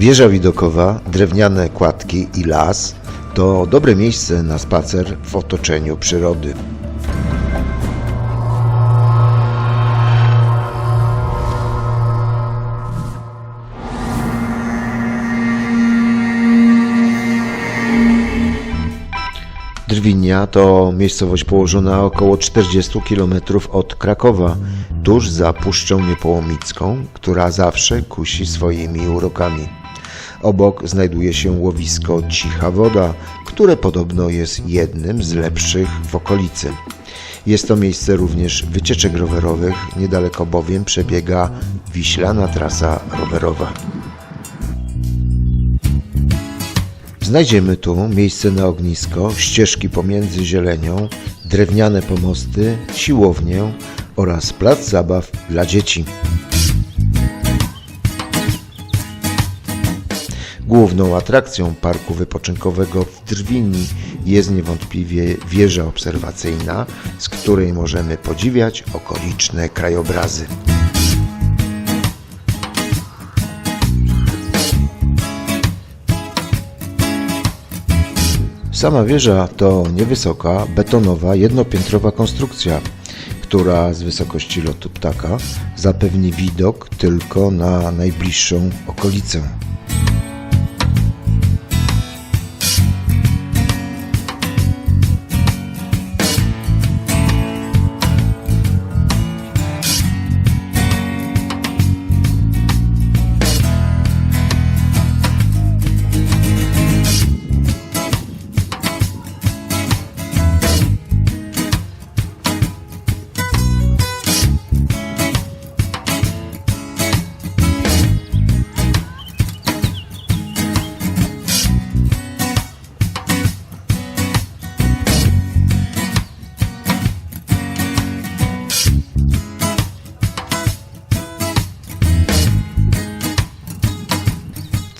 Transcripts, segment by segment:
Wieża widokowa, drewniane kładki i las to dobre miejsce na spacer w otoczeniu przyrody. Drwinia to miejscowość położona około 40 km od Krakowa, tuż za Puszczą Niepołomicką, która zawsze kusi swoimi urokami. Obok znajduje się łowisko Cicha Woda, które podobno jest jednym z lepszych w okolicy. Jest to miejsce również wycieczek rowerowych, niedaleko bowiem przebiega wiślana trasa rowerowa. Znajdziemy tu miejsce na ognisko, ścieżki pomiędzy zielenią, drewniane pomosty, siłownię oraz plac zabaw dla dzieci. Główną atrakcją parku wypoczynkowego w Drwini jest niewątpliwie wieża obserwacyjna, z której możemy podziwiać okoliczne krajobrazy. Sama wieża to niewysoka, betonowa, jednopiętrowa konstrukcja, która z wysokości lotu ptaka zapewni widok tylko na najbliższą okolicę.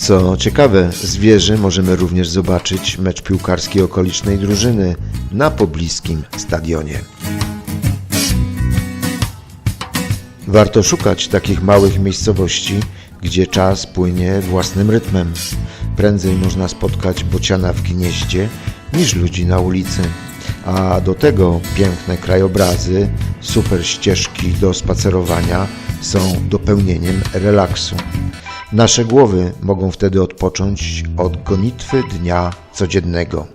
Co ciekawe, z wieży możemy również zobaczyć mecz piłkarski okolicznej drużyny na pobliskim stadionie. Warto szukać takich małych miejscowości, gdzie czas płynie własnym rytmem. Prędzej można spotkać bociana w gnieździe niż ludzi na ulicy. A do tego piękne krajobrazy, super ścieżki do spacerowania są dopełnieniem relaksu. Nasze głowy mogą wtedy odpocząć od gonitwy dnia codziennego.